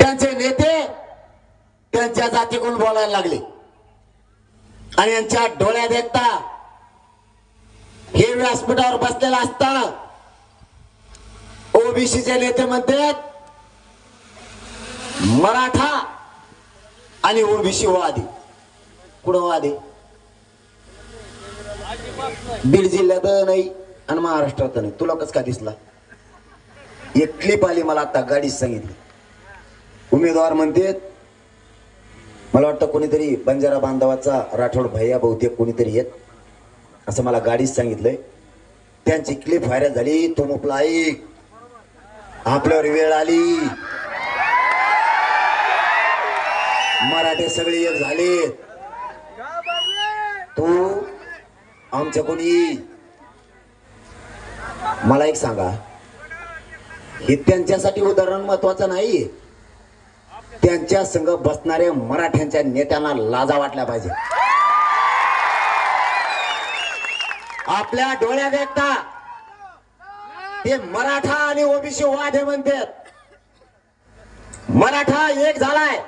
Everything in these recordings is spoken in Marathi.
त्यांचे नेते त्यांच्या जातीकडून बोलायला लागले. आणि यांच्या डोळ्यात एकता. हे व्यासपीठावर बसलेला असताना ओबीसीचे नेते म्हणतात मराठा आणि ओबीसी वादी. कुठं वादी? बीड जिल्ह्यात नाही आणि महाराष्ट्रात नाही. तुला कस का दिसला? एक क्लिप आली मला आता गाडीच सांगितली. उमेदवार म्हणते मला वाटतं कोणीतरी बंजारा बांधवाचा राठोड भैया बहुतेक कोणीतरी येत असं मला गाडीच सांगितलंय. त्यांची क्लिप व्हायरल झाली तो मुपला ऐक आपल्यावर वेळ आली. मराठे सगळे एक झाले. तू आमच्या कोणी? मला एक सांगा हे त्यांच्यासाठी उदाहरण महत्वाचं नाही. त्यांच्या संघ बसणाऱ्या मराठ्यांच्या नेत्यांना लाजा वाटल्या पाहिजे. आपल्या डोळ्यात एकता ते मराठा आणि ओबीसी वादे म्हणतात. मराठा एक झालाय.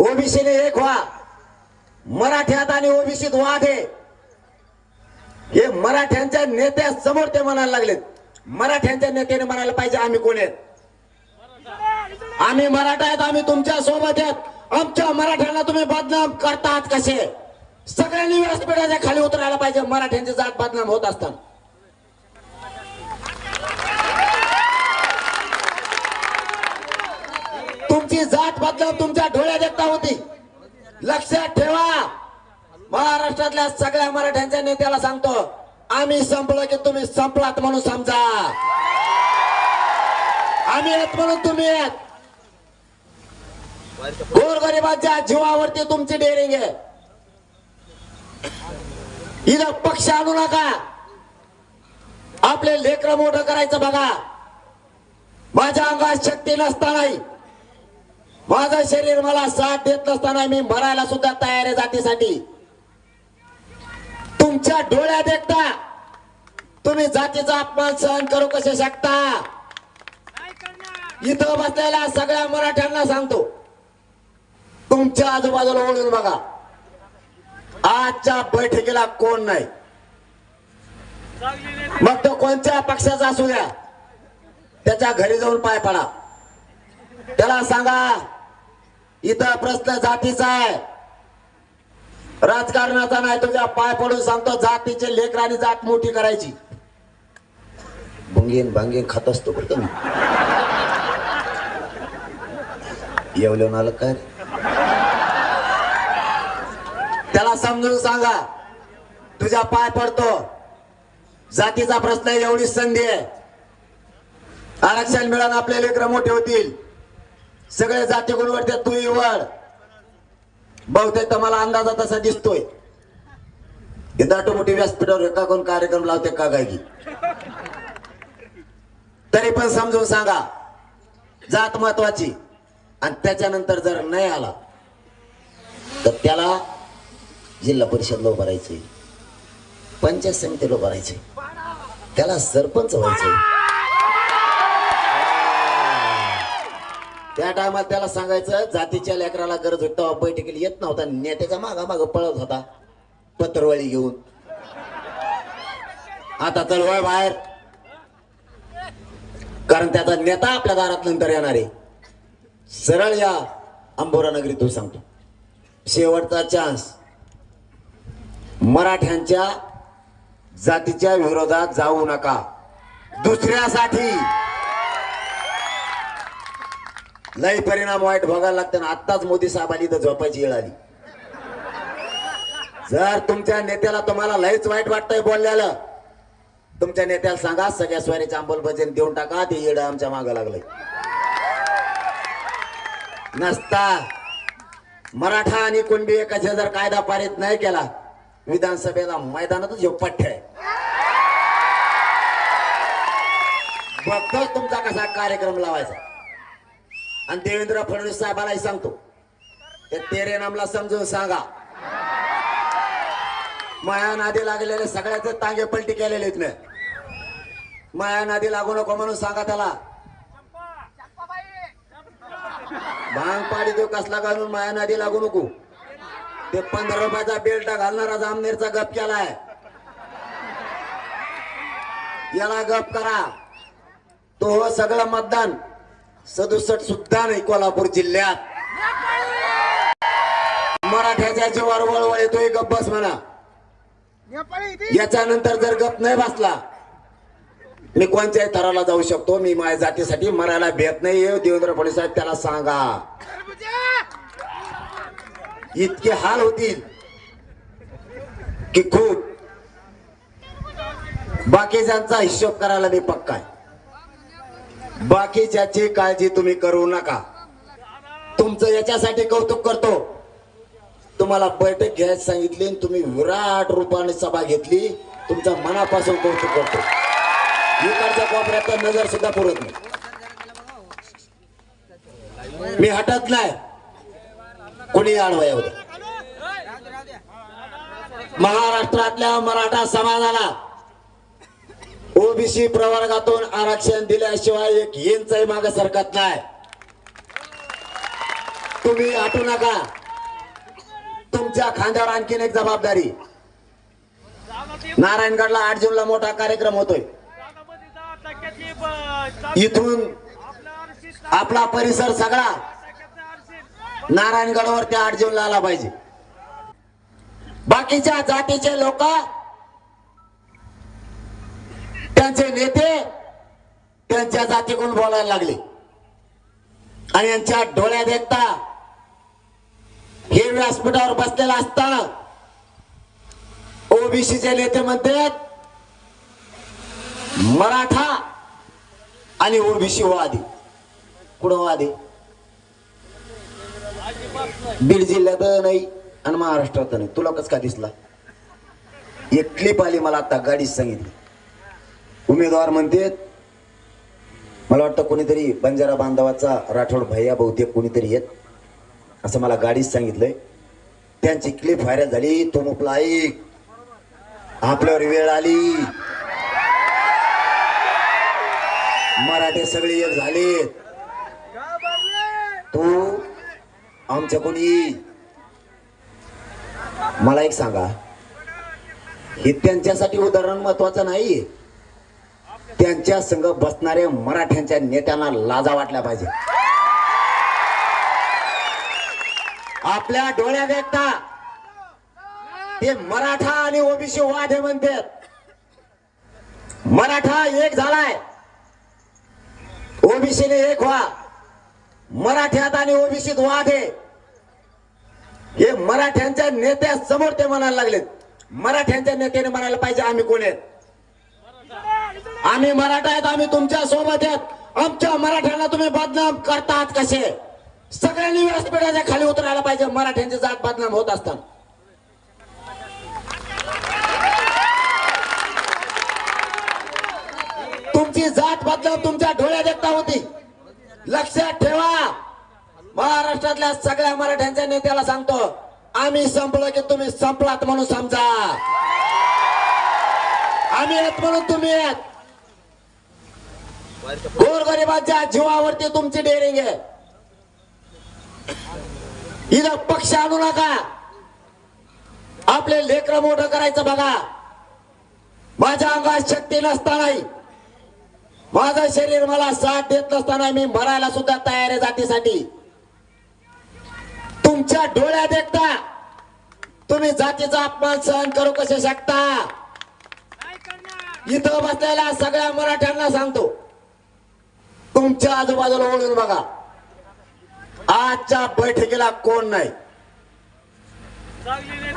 ओबीसीने एक व्हा. मराठ्यात आणि ओबीसीत वाद. आहे हे मराठ्यांच्या नेत्या समोर ते म्हणायला लागलेत. मराठ्यांच्या नेत्याने म्हणायला पाहिजे आम्ही कोण आहेत? आम्ही मराठा आहेत आम्ही तुमच्यासोबत आहेत. आमच्या मराठ्यांना तुम्ही बदनाम करतात कसे? सगळ्यांनी व्यासपीठाच्या खाली उतरायला पाहिजे. मराठ्यांची जात बदनाम होत असताना. तुमची जात बदलाव तुमच्या डोळ्यात एकता होती. लक्षात ठेवा. महाराष्ट्रातल्या सगळ्या मराठ्यांच्या नेत्याला सांगतो आम्ही संपलो की तुम्ही संपलात म्हणून समजा. आम्ही येत म्हणून तुम्ही येत गोरगरिबांच्या जीवावरती तुमची डेअरिंग आहे. इथं पक्ष आणू नका. आपले लेकर मोठं करायचं बघा. माझ्या अंगात शक्ती नसतानाही माझं शरीर मला साथ देत नसताना मी मरायला सुद्धा तयार आहे जातीसाठी. तुमच्या डोळ्यात एकता तुम्ही जातीचा अपमान सहन करू कसे शकता? इथं बसलेल्या सगळ्या मराठ्यांना सांगतो. तुमच्या आजूबाजूला ओळून बघा. आजच्या बैठकीला कोण नाही. मग तो कोणत्या पक्षाचा असू द्या. त्याच्या घरी जाऊन पाय पडा. त्याला सांगा इथं प्रश्न जातीचा आहे. राजकारणाचा नाही तुझ्या पाय पडून सांगतो जातीचे लेकर आणि जात मोठी करायची. भंगीन भांगीन खात असतो बरं तुम्ही येवलं आलं काय मला समजून सांगा. तुझ्या पाय पडतो. जातीचा प्रश्न एवढी संधी आहे. आरक्षण मिळून आपले लेकर मोठे होतील. सगळे जाती गुणवत्ता तू वड बहुतेक तर मला अंदाजा तसा दिसतोय. दाटो मोठी व्यासपीठावर एका कोण कार्यक्रम लावते का गायकी तरी पण समजून सांगा. जात महत्वाची. आणि त्याच्यानंतर जर नाही आला तर त्याला जिल्हा परिषदला उभं राहायचंय पंचायत समितीला उभं राहायचंय त्याला सरपंच व्हायचंय त्या टायमात त्याला सांगायचं जातीच्या लेकराला गरज होती बैठकीला येत नव्हता नेत्याच्या मागा माग पळत होता पत्रवळी घेऊन. आता चळवळ बाहेर. कारण त्याचा नेता आपल्या दारात नंतर येणार आहे. सरळ या अंबोरा नगरी तू सांगतो. शेवटचा चान्स मराठ्यांच्या जातीच्या विरोधात जाऊ नका. दुसऱ्यासाठी लय परिणाम वाईट भोगायला लागते ना आत्ताच मोदी साहेबांनी तर झोपायची वेळ आली. जर तुमच्या नेत्याला तुम्हाला लयच वाईट वाटतंय बोलल्याला तुमच्या नेत्याला सांगा सगळ्या स्वारीचे अंमलबजावणी देऊन टाका ते येड आमच्या मागं लागलंय. नसता. मराठा आणि कुणबी एकाचे जर कायदा पारित नाही केला विधानसभेला मैदानातच हे पठ्य आहे. बघतोच तुमचा कसा कार्यक्रम लावायचा. आणि देवेंद्र फडणवीस साहेबालाही सांगतो ते तेरे नामला समजून सांगा. माया नादी लागलेले सगळ्याचे तांगे पलटी केलेले आहेत माया नादी लागू नको म्हणून सांगा त्याला. भांग पाडी देऊ कसला घालून माया नदी लागू नको. ते पंधरा रुपयाचा बेल्ट घालणारा जामनेरचा गप केलाय. याला गप करा. तो हो सगळं मतदान. सदुसष्ट सुद्धा नाही कोल्हापूर जिल्ह्यात. मराठ्याच्या जीवावर वळवळ येतोय गप बस म्हणा. याच्यानंतर जर गप नाही बसला मी कोणत्याही थराला जाऊ शकतो. मी माझ्या जातीसाठी मरायला भेट नाही देवेंद्र फडणवीस साहेब त्याला सांगा. इतके हाल होतील की खूप. बाकीच्यांचा हिशोब करायला मी पक्का आहे. बाकीच्याची काळजी तुम्ही करू नका. तुमचं याच्यासाठी कौतुक करतो. तुम्हाला बैठक घ्यायला सांगितली आणि तुम्ही विराट रूपाने सभा घेतली. तुमच्या मनापासून कौतुक करतो. इकडच्या कोपऱ्यात नजर सुद्धा पुरत नाही. मी हटत नाही. कोणी आडवाय होत महाराष्ट्रातल्या मराठा समाजाला ओबीसी प्रवर्गातून आरक्षण दिल्याशिवाय एक इंचही माग सरकत नाही. तुम्ही हटू नका. तुमच्या खांद्यावर आणखीन एक जबाबदारी. नारायणगडला आठ जूनला मोठा कार्यक्रम होतोय. इथून आपला परिसर सगळा नारायणगडवर त्या आठ जूनला आला पाहिजे. बाकीच्या जातीचे लोक त्यांचे नेते त्यांच्या जातीकडून बोलायला लागले. आणि यांच्या डोळ्यात एकता हे व्यासपीठावर बसलेला असताना ओबीसीचे नेते म्हणतात मराठा आणि ओबीसी वादी. कुठं वादी? बीड जिल्ह्यात नाही आणि महाराष्ट्रात नाही. तुला कस का दिसला? एक क्लिप आली मला आता गाडीच सांगितली. उमेदवार म्हणतेत मला वाटतं कोणीतरी बंजारा बांधवाचा राठोड भैया बहुतेक कोणीतरी येत असं मला गाडीच सांगितलंय. त्यांची क्लिप व्हायरल झाली तो मुकला ऐक आपल्यावर वेळ आली. मराठे सगळे एक झाले तू आमच्या कोणी मला एक सांगा. हे त्यांच्यासाठी उदाहरण महत्वाचं नाही. त्यांच्या संघ बसणाऱ्या मराठ्यांच्या नेत्यांना लाजा वाटल्या पाहिजे. आपल्या डोळ्या व्यक्ता ते मराठा आणि ओबीसी वाद हे म्हणतात. मराठा एक झालाय. ओबीसीने एक व्हा. मराठ्यात आणि ओबीसीत वाद आहे. हे मराठ्यांच्या नेत्या समोर ते म्हणायला लागलेत. मराठ्यांच्या नेत्याने म्हणायला पाहिजे आम्ही कोण आहेत? आम्ही मराठा आहेत आम्ही तुमच्यासोबत आहेत. आमच्या मराठ्यांना तुम्ही बदनाम करतात कसे? सगळ्यांनी व्यासपीठाच्या खाली उतरायला पाहिजे. मराठ्यांची जात बदनाम होत असताना. तुमची जात बदनाम तुमच्या डोळ्यात एकता होती. लक्षात ठेवा. महाराष्ट्रातल्या सगळ्या मराठ्यांच्या नेत्याला सांगतो आम्ही संपलो की तुम्ही संपलात म्हणून समजा. आम्ही येत म्हणून तुम्ही येत. गोरगरिबाच्या जीवावरती तुमची डेअरिंग आहे. इथं पक्ष आणू नका. आपले लेकर मोठं करायचं बघा. माझ्या अंगात शक्ती नसतानाही माझं शरीर मला साथ देत नसताना मी मरायला सुद्धा तयार आहे जातीसाठी. तुमच्या डोळ्यात एकता तुम्ही जातीचा अपमान सहन करू कसे शकता? इथं बसलेल्या सगळ्या मराठ्यांना सांगतो. तुमच्या आजूबाजूला ओळून बघा. आजच्या बैठकीला कोण नाही?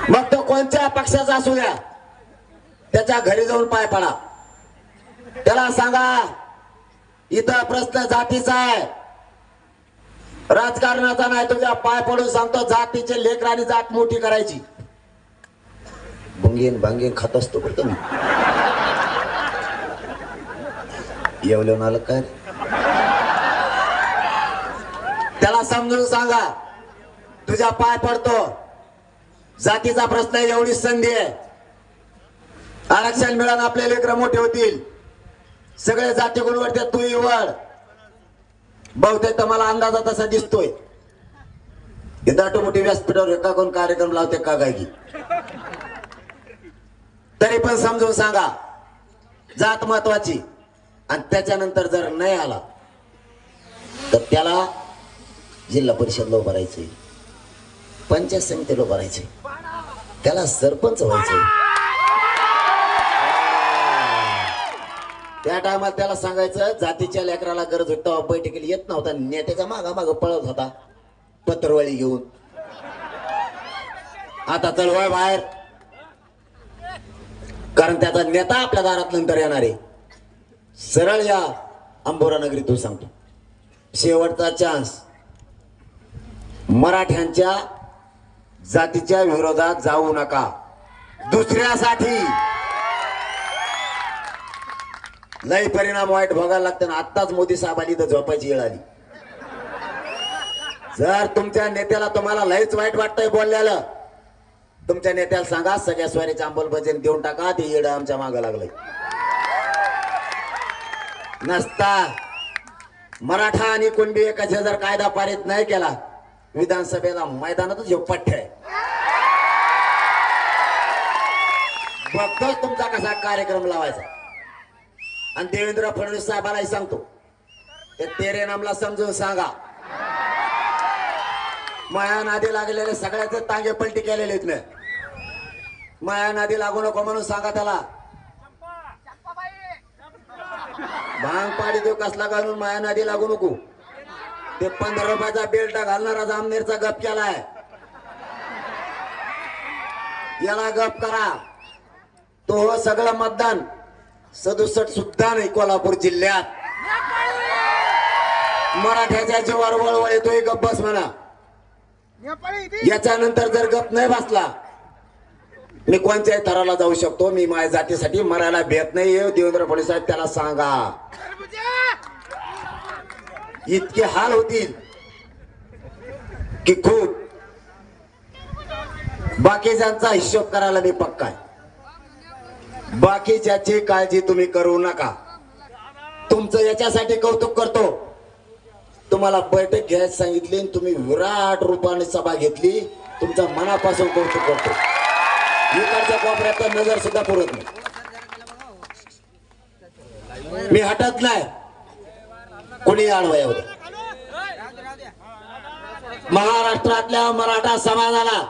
मग तो कोणत्या पक्षाचा असू द्या? त्याच्या घरी जाऊन पाय पडा. त्याला सांगा इथं प्रश्न जातीचा आहे. राजकारणाचा नाही तुझ्या पाय पडून सांगतो जातीचे लेकर आणि जात मोठी करायची. भंगीन भांगीन खात असतो बरं तुम्ही. येवलं आलं काय त्याला समजून सांगा तुझ्या पाय पडतो. जातीचा प्रश्न आहे, एवढीच संधी आहे. आरक्षण मिळून आपले लेकर मोठे होतील. सगळे जाती गुणवत्तेत तू वाढ बहुतेक तर मला अंदाजा तसा दिसतोय. दाटो मोठी व्यासपीठावर एका कोण कार्यक्रम लावते का काय की तरी पण समजून सांगा जात महत्वाची आणि त्याच्यानंतर जर नाही आला तर त्याला जिल्हा परिषदला उभं पंचायत समितीला उभारायचंय त्याला सरपंच व्हायचंय. त्या टायमाला त्याला सांगायचं जातीच्या लेकराला गरज होती तेव्हा बैठकीला येत नव्हता. नेत्याच्या मागा माग पळत होता. पत्रवळी घेऊन. आता चळवळ बाहेर. कारण त्याचा नेता आपल्या दारात नंतर येणार आहे. सरळ या. अंबोरा नगरीतून सांगतो. शेवटचा चान्स मराठ्यांच्या जातीच्या विरोधात जाऊ नका. दुसऱ्यासाठी लय परिणाम वाईट बघायला लागतं ना आत्ताच मोदी साहेब आली तर झोपायची वेळ आली. जर तुमच्या नेत्याला तुम्हाला लयच वाईट वाटतंय बोलल्याला तुमच्या नेत्याला सांगा सगळ्या स्वारीचे अंमलबजावणी देऊन टाका ते येड आमच्या मागं लागलंय. नसता. मराठा आणि कुणबी एकाचे जर कायदा पारित नाही केला विधानसभेला मैदानातच झोपट्ठ आहे. बघतोच तुमचा कसा कार्यक्रम लावायचा. आणि देवेंद्र फडणवीस साहेबालाही सांगतो. ते तेरे नामला समजून सांगा. माया नादी लागलेले सगळ्याचे तांगे पलटी केलेले आहेत ना माया नादी लागू नको म्हणून सांगा त्याला. भांग पाडी देऊ कसला घालून माया नादी लागू नको. ते पंधरा रुपयाचा बेल्ट घालणारा जामनेरचा गप केलाय. याला गप करा. तो हो सगळं मतदान. सदुसष्ट सुद्धा नाही कोल्हापूर जिल्ह्यात. मराठ्याच्या जीवावर वळवळ येतोय गप बस म्हणा. याच्यानंतर जर गप नाही बसला मी कोणत्याही थराला जाऊ शकतो मी माझ्या जातीसाठी मरायला भेट नाही देवेंद्र फडणवीस साहेब त्याला सांगा. इतके हाल होतील की खूप. बाकीच्यांचा हिशोब करायला मी पक्का आहे. बाकीच्याची काळजी तुम्ही करू नका. तुमचं याच्यासाठी कौतुक करतो. तुम्हाला बैठक घ्यायला सांगितली आणि तुम्ही विराट रूपाने सभा घेतली. तुमच्या मनापासून कौतुक करतो. इकडच्या कोपऱ्यात नजर सुद्धा पुरत नाही. मी हटत नाही. कोणी आडवा एवढं महाराष्ट्रातल्या मराठा समाजाला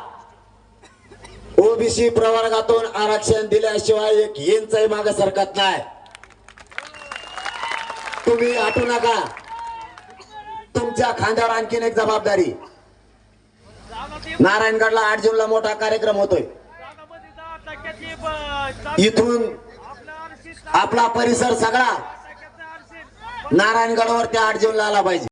ओबीसी प्रवर्गातून आरक्षण दिल्याशिवाय एक इंचही माग सरकत नाही. तुम्ही हटू नका. तुमच्या खांद्यावर आणखीन एक जबाबदारी. नारायणगडला आठ जूनला मोठा कार्यक्रम होतोय. इथून आपला परिसर सगळा नारायणगडवर त्या आठ जूनला आला पाहिजे.